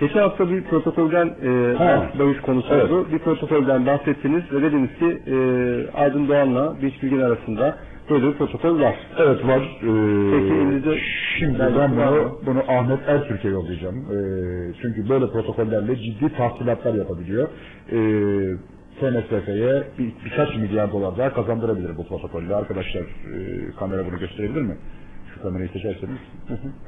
Geçen hafta bir protokolden e, Ha. bahis konusu Evet. oldu. Bir protokolden bahsettiniz ve dediniz ki e, Aydın Doğan'la Dinç Bilgin arasında böyle bir protokol var. Evet var. Ee, Peki, elinizde şimdi ben var bunu, bunu Ahmet Ertürk'e yollayacağım. Ee, çünkü böyle protokollerle ciddi tahsilatlar yapabiliyor. Ee, TNSF'ye bir, birkaç milyar dolar daha kazandırabilir bu protokolle. Arkadaşlar e, kamera bunu gösterebilir mi? Şu kamerayı seçerseniz.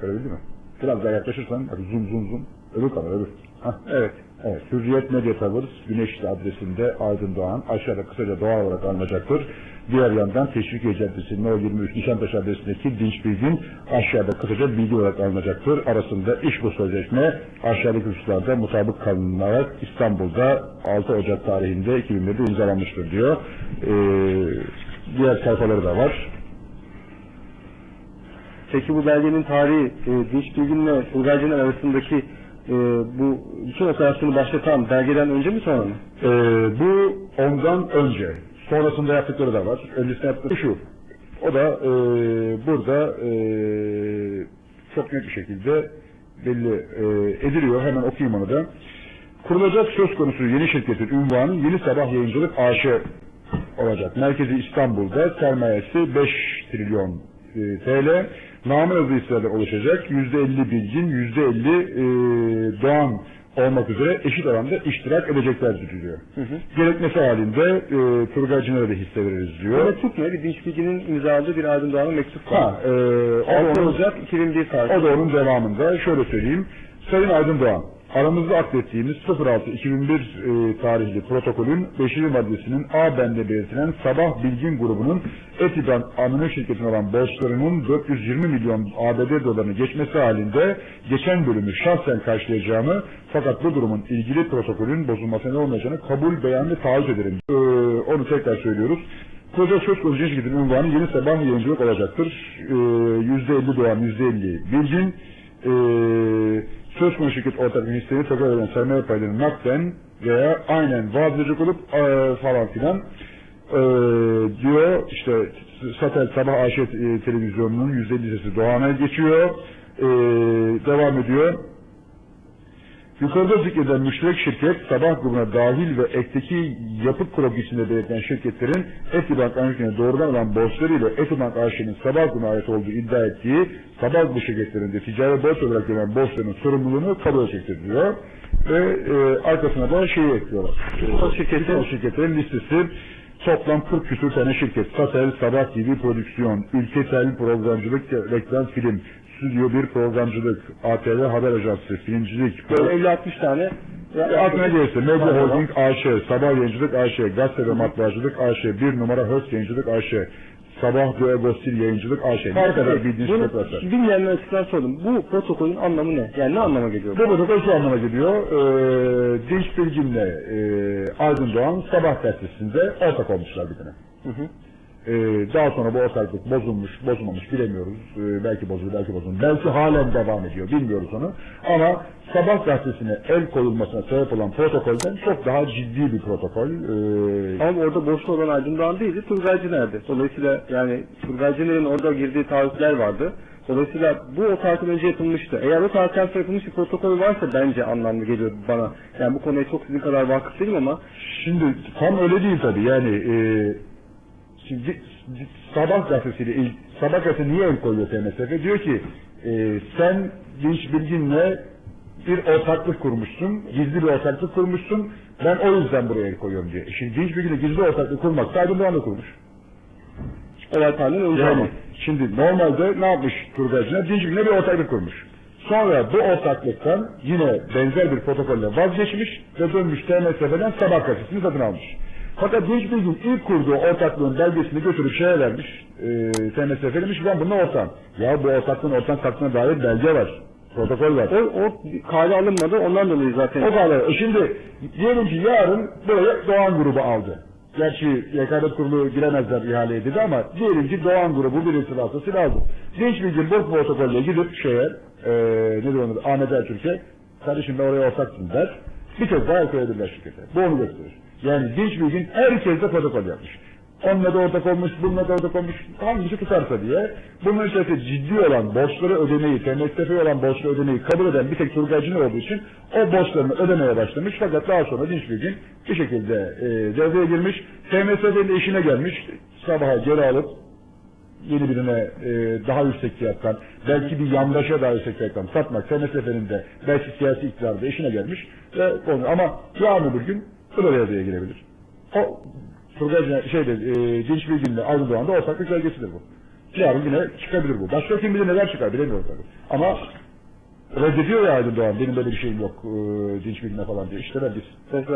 Görebildi mi? Biraz daha yaklaşırsan zoom zoom zoom. Öbür kamera öbür. Hah. Evet. Evet, Hürriyet Medya Towers, Güneşli adresinde Aydın Doğan aşağıda kısaca doğal olarak alınacaktır. Diğer yandan Teşvikiye Caddesi No 23 Nişantaşı adresindeki Dinç Bilgin aşağıda kısaca bilgi olarak alınacaktır. Arasında iş bu sözleşme aşağıdaki hususlarda mutabık kalınarak İstanbul'da 6 Ocak tarihinde 2001'de imzalanmıştır diyor. Ee, diğer sayfaları da var. Peki bu belgenin tarihi e, Dinç Bilgin'le Turgaycı'nın arasındaki e, bu bütün operasyonu başlatan belgeden önce mi sonra mı? Ee, bu ondan önce. Sonrasında yaptıkları da var. Öncesinde yaptıkları şu. O da e, burada e, çok net bir şekilde belli e, ediliyor. Hemen okuyayım onu da. Kurulacak söz konusu yeni şirketin ünvanı Yeni Sabah Yayıncılık AŞ olacak. Merkezi İstanbul'da sermayesi 5 trilyon e, TL. Namı yazı hisselerden oluşacak. %50 bilgin, %50 e, doğan olmak üzere eşit oranda iştirak edecekler diyor. Gerekmesi halinde e, Turgay Ciner'e de hisse veririz diyor. mektup ne? Bir Dinç Bilgin'in imzaladığı bir Aydın Doğan'ın mektup var. Ha, e, o, da 6 onun, Ocak 2001 tarihi. o da onun devamında şöyle söyleyeyim. Sayın Aydın Doğan, aramızda aklettiğimiz 06-2001 e, tarihli protokolün 5. maddesinin A bende belirtilen Sabah Bilgin grubunun Etiban anonim şirketin olan borçlarının 420 milyon ABD dolarını geçmesi halinde geçen bölümü şahsen karşılayacağımı fakat bu durumun ilgili protokolün bozulmasına olmayacağını kabul beyan ve taahhüt ederim. E, onu tekrar söylüyoruz. Proje söz konusu şirketin unvanı yeni sabah yayıncılık olacaktır. Ee, %50 doğan, %50 bilgin. Ee, söz konusu şirket ortak hisseleri tekrar eden sermaye paylarını nakden veya aynen vaat edecek olup ee, falan filan ee, diyor işte Satel Sabah AŞ e, televizyonunun %50 hissesi Doğan'a geçiyor. Ee, devam ediyor. Yukarıda zikredilen müşterek şirket sabah grubuna dahil ve ekteki yapı profilinde belirtilen şirketlerin Etibank Anjikine doğrudan olan borçlarıyla Etibank AŞ'nin sabah grubuna ait olduğu iddia ettiği sabah grubu şirketlerinde ticari borç olarak gelen borçlarının sorumluluğunu kabul edecektir diyor. Ve e, arkasına da şeyi ekliyorlar. O şirketin- o şirketlerin listesi toplam 40 küsur tane şirket. Satel, Sabah TV Prodüksiyon, Ülketel Programcılık, Reklam Film, Stüdyo 1 Programcılık, ATV Haber Ajansı, Filmcilik, Böyle 50-60 tane. Ya, aklına gelirse Medya Holding AŞ, Sabah Yayıncılık AŞ, Gazete ve Matbaacılık AŞ, bir numara Höst Yayıncılık AŞ, Sabah Doğu Gostil Yayıncılık AŞ. Ne kadar bildiğiniz Bunu varsa. bilmeyenler açısından sordum. Bu protokolün anlamı ne? Yani ne anlama geliyor? Bu protokol şu anlama geliyor. Ee, Dinç Bilgin'le e, Aydın Doğan Sabah gazetesinde ortak olmuşlar bir tane. Hı hı. Ee, daha sonra bu ortaklık bozulmuş, bozulmamış bilemiyoruz. Ee, belki bozuldu, belki bozulmadı. Belki halen devam ediyor, bilmiyoruz onu. Ama Sabah gazetesine el koyulmasına sebep olan protokolden çok daha ciddi bir protokol. Ee, Ama orada boşta olan Aydın Doğan değildi, Turgay nerede? Dolayısıyla yani Turgay Ciner'in orada girdiği taahhütler vardı. Dolayısıyla bu o tarihten önce yapılmıştı. Eğer o tarihten sonra yapılmış bir protokol varsa bence anlamlı geliyor bana. Yani bu konuya çok sizin kadar vakıf değilim ama Şimdi tam öyle değil tabii yani e, şimdi Sabah gazetesiyle Sabah gazetesi niye el koyuyor TMSF? Diyor ki e, sen Dinç Bilgin'le bir ortaklık kurmuşsun, gizli bir ortaklık kurmuşsun, ben o yüzden buraya el koyuyorum diye. Şimdi Dinç Bilgin'le gizli ortaklık kurmak da kurmuş. olay tarihinden önce ama. Yani şimdi normalde ne yapmış Turgay Ciner? Dinç Bilgin'le bir ortaklık kurmuş. Sonra bu ortaklıktan yine benzer bir protokolle vazgeçmiş ve dönmüş TMSF'den Sabah gazetesini satın almış. Fakat Dinç Bilgin ilk kurduğu ortaklığın belgesini götürüp şeye vermiş, e, TMSF demiş ben bununla ortağım. Ya bu ortaklığın ortak kalktığına dair belge var, protokol var. O, o kale alınmadı ondan dolayı zaten. O kadar. E şimdi diyelim ki yarın böyle Doğan grubu aldı. Gerçi rekabet kurulu giremezler ihaleye dedi ama diyelim ki Doğan grubu bir irtibatı aldı. Genç bilgin bu protokolle gidip şeye e, ne diyor Ahmet Ertürk'e kardeşim ben oraya ortaksın der. Bir kez daha el koyabilirler şirkete. Bu onu gösterir. Yani genç bilgin herkesle protokol yapmış. onunla da ortak olmuş, bununla da ortak olmuş, hangisi tutarsa diye bunun içerisinde ciddi olan borçları ödemeyi, TMSF'ye olan borçları ödemeyi kabul eden bir tek Turgaycılar olduğu için o borçlarını ödemeye başlamış fakat daha sonra dinç bir gün bir şekilde e, devreye girmiş, TMSF'nin de işine gelmiş, sabaha geri alıp yeni birine e, daha yüksek fiyattan, belki bir yandaşa daha yüksek fiyattan satmak, TMSF'nin de belki siyasi iktidarda işine gelmiş ve konu. Ama yarın öbür gün devreye girebilir. O Turgay şeyde e, Dinç Bilgin'le Avni Doğan'da ortaklık belgesidir bu. Yarın yine çıkabilir bu. Başka kim bilir neler çıkar bilemiyorum tabii. Ama reddediyor ya Aydın Doğan benim böyle bir şeyim yok e, Dinç Bilgin'le falan diyor. İşte ben biz.